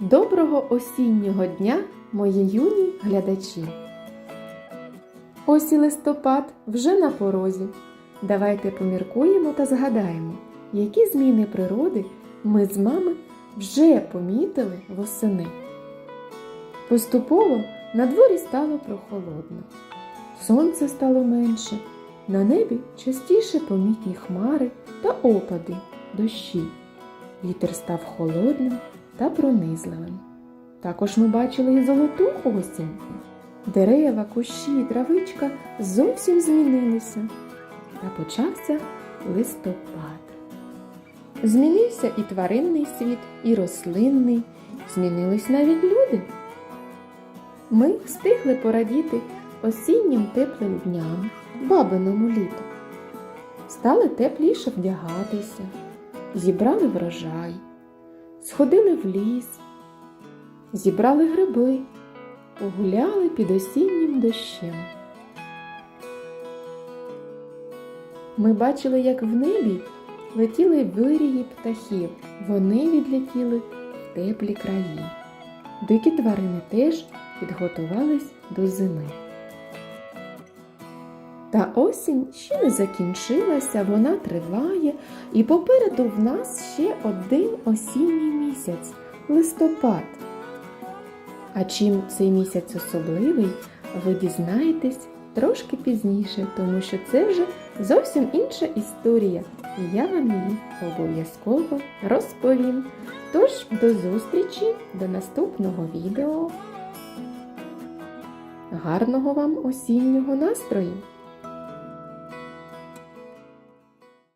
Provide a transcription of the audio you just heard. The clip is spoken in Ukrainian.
Доброго осіннього дня, мої юні глядачі! Ось і листопад вже на порозі. Давайте поміркуємо та згадаємо, які зміни природи ми з мами вже помітили восени. Поступово на дворі стало прохолодно. Сонце стало менше, на небі частіше помітні хмари та опади, дощі. Вітер став холодним та пронизливим. Також ми бачили і золоту осінь. Дерева, кущі, травичка зовсім змінилися. Та почався листопад. Змінився і тваринний світ, і рослинний, змінились навіть люди. Ми встигли порадіти осіннім теплим дням, бабиному літу. Стали тепліше вдягатися, зібрали врожай, сходили в ліс, зібрали гриби, погуляли під осіннім дощем. Ми бачили, як в небі летіли вирії птахів. Вони відлетіли в теплі краї. Дикі тварини теж підготувались до зими. Та осінь ще не закінчилася, вона триває, і попереду в нас ще один осінній місяць листопад. А чим цей місяць особливий, ви дізнаєтесь трошки пізніше, тому що це вже зовсім інша історія, і я вам її обов'язково розповім. Тож до зустрічі, до наступного відео. Гарного вам осіннього настрою!